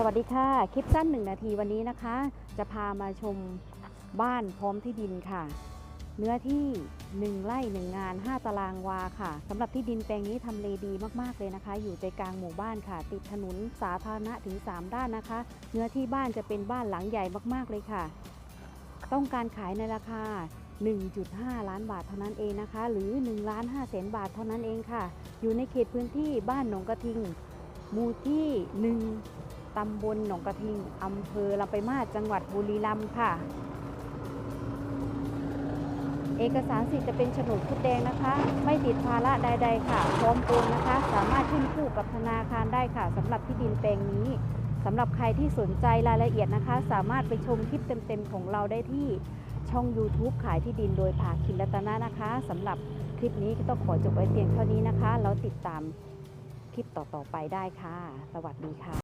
สวัสดีค่ะ คลิปสั้นหนึ่งนาทีวันนี้นะคะ จะพามาชมบ้านพร้อมที่ดินค่ะ เนื้อที่ 1ไร่1งาน 5 ตารางวาค่ะสำหรับที่ดินแปลงนี้ทำเลดีมากๆเลยนะคะ อยู่ใจกลางหมู่บ้านค่ะ ติดถนนสาธารณะถึง 3 ด้านนะคะ เนื้อที่บ้านจะเป็นบ้านหลังใหญ่มากๆเลยค่ะ ต้องการขายในราคา 1.5 ล้านบาทเท่านั้นเองนะคะ หรือ1ล้าน5แสนบาทเท่านั้นเองค่ะ อยู่ในเขตพื้นที่บ้านหนองกระทิงหมู่ที่ 1 ตำบลหนองกระทิงอำเภอลำไปางมาศจังหวัดบุรีรัมย์ค่ะ เอกสารสิทธิ์จะเป็นโฉนดคุดแดงนะคะ ไม่ติดภาระใด ๆ ค่ะ พร้อมโอนนะคะ สามารถขึ้นคู่กับธนาคารได้ค่ะสำหรับที่ดินแปลงนี้สำหรับใครที่สนใจรายละเอียดนะคะ สามารถไปชมคลิปเต็มๆของเราได้ที่ช่อง YouTube ขายที่ดินโดยภาคินรัตนะนะคะสำหรับคลิปนี้ก็ต้องขอจบไว้เพียงเท่านี้นะคะ แล้วติดตามคลิปต่อๆไปได้ค่ะ สวัสดีค่ะ